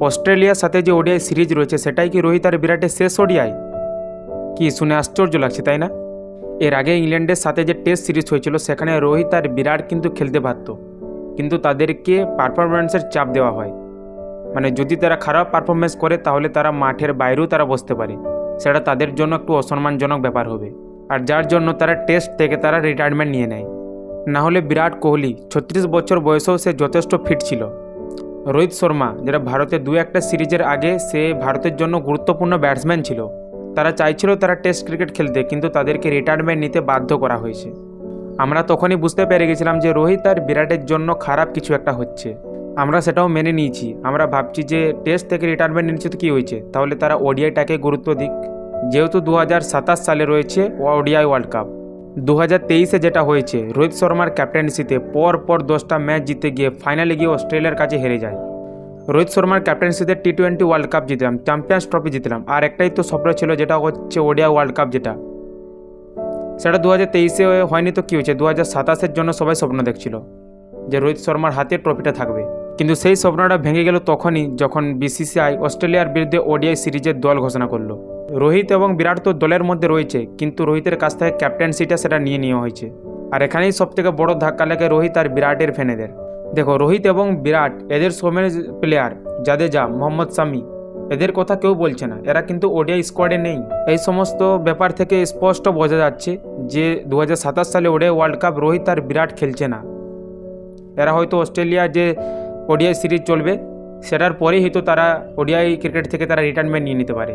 অস্ট্রেলিয়ার সাথে যে ওডিআই সিরিজ রয়েছে, সেটাই কি রোহিত আর বিরাটের শেষ ওডিআই? কি শুনে আশ্চর্য লাগছে, তাই না? এর আগে ইংল্যান্ডের সাথে যে টেস্ট সিরিজ হয়েছিল, সেখানে রোহিত আর বিরাট কিন্তু খেলতে পারত কিন্তু তাদেরকে পারফরমেন্সের চাপ দেওয়া হয়। মানে যদি তারা খারাপ পারফরমেন্স করে, তাহলে তারা মাঠের বাইরেও তারা বসতে পারে। সেটা তাদের জন্য একটু অসম্মানজনক ব্যাপার হবে। আর যার জন্য তারা টেস্ট থেকে তারা রিটায়ারমেন্ট নিয়ে নেয়। না হলে বিরাট কোহলি, ছত্রিশ বছর বয়সেও সে যথেষ্ট ফিট ছিল। রোহিত শর্মা, যেটা ভারতের দু একটা সিরিজের আগে সে ভারতের জন্য গুরুত্বপূর্ণ ব্যাটসম্যান ছিল। তারা চাইছিল তারা টেস্ট ক্রিকেট খেলতে, কিন্তু তাদেরকে রিটায়ারমেন্ট নিতে বাধ্য করা হয়েছে। আমরা তখনই বুঝতে পেরে গেছিলাম যে রোহিত আর বিরাটের জন্য খারাপ কিছু একটা হচ্ছে। আমরা সেটাও মেনে নিয়েছি। আমরা ভাবছি যে টেস্ট থেকে রিটায়ারমেন্ট নিচ্ছে তো কী হয়েছে? তাহলে তারা ওডিআইটাকে গুরুত্ব দিক। যেহেতু দু হাজার সাতাশ সালে রয়েছে ওডিআই ওয়ার্ল্ড কাপ দু হাজার তেইশে যেটা হয়েছে, রোহিত শর্মার ক্যাপ্টেন্সিতে পর পর দশটা ম্যাচ জিতে গিয়ে ফাইনালে গিয়ে অস্ট্রেলিয়ার কাছে হেরে যায়। রোহিত শর্মার ক্যাপ্টেন্সিতে টি টোয়েন্টি ওয়ার্ল্ড কাপ জিতলাম চ্যাম্পিয়ন্স ট্রফি জিতলাম, আর একটাই তো স্বপ্ন ছিল, যেটা হচ্ছে ওডিয়া ওয়ার্ল্ড কাপ যেটা। সেটা দু হাজার তেইশে হয়নি তো কী হয়েছে দু হাজার সাতাশের জন্য সবাই স্বপ্ন দেখছিল যে রোহিত শর্মার হাতে ট্রফিটা থাকবে। কিন্তু সেই স্বপ্নটা ভেঙে গেল তখনই যখন বিসিসিআই অস্ট্রেলিয়ার বিরুদ্ধে ওডিআই সিরিজের দল ঘোষণা করল। রোহিত এবং বিরাট তো দলের মধ্যে রয়েছে, কিন্তু রোহিতের কাছ থেকে ক্যাপ্টেন্সিটা সেটা নিয়ে নেওয়া হয়েছে। আর এখানেই সবথেকে বড় ধাক্কা লাগে রোহিত আর বিরাটের ফ্যানেদের। দেখো, রোহিত এবং বিরাট এদের সময়ের প্লেয়ার জাদেজা, মোহাম্মদ শামি এদের কথা কেউ বলছে না। এরা কিন্তু ওডিআই স্কোয়াডে নেই। এই সমস্ত ব্যাপার থেকে স্পষ্ট বোঝা যাচ্ছে যে দু হাজার সাতাশ সালে ওডিআই ওয়ার্ল্ড কাপ রোহিত আর বিরাট খেলছে না। এরা হয়তো অস্ট্রেলিয়া যে ওডিআই সিরিজ চলবে, সেটার পরেই হয়তো তারা ওডিআই ক্রিকেট থেকে তারা রিটায়ারমেন্ট নিয়ে নিতে পারে।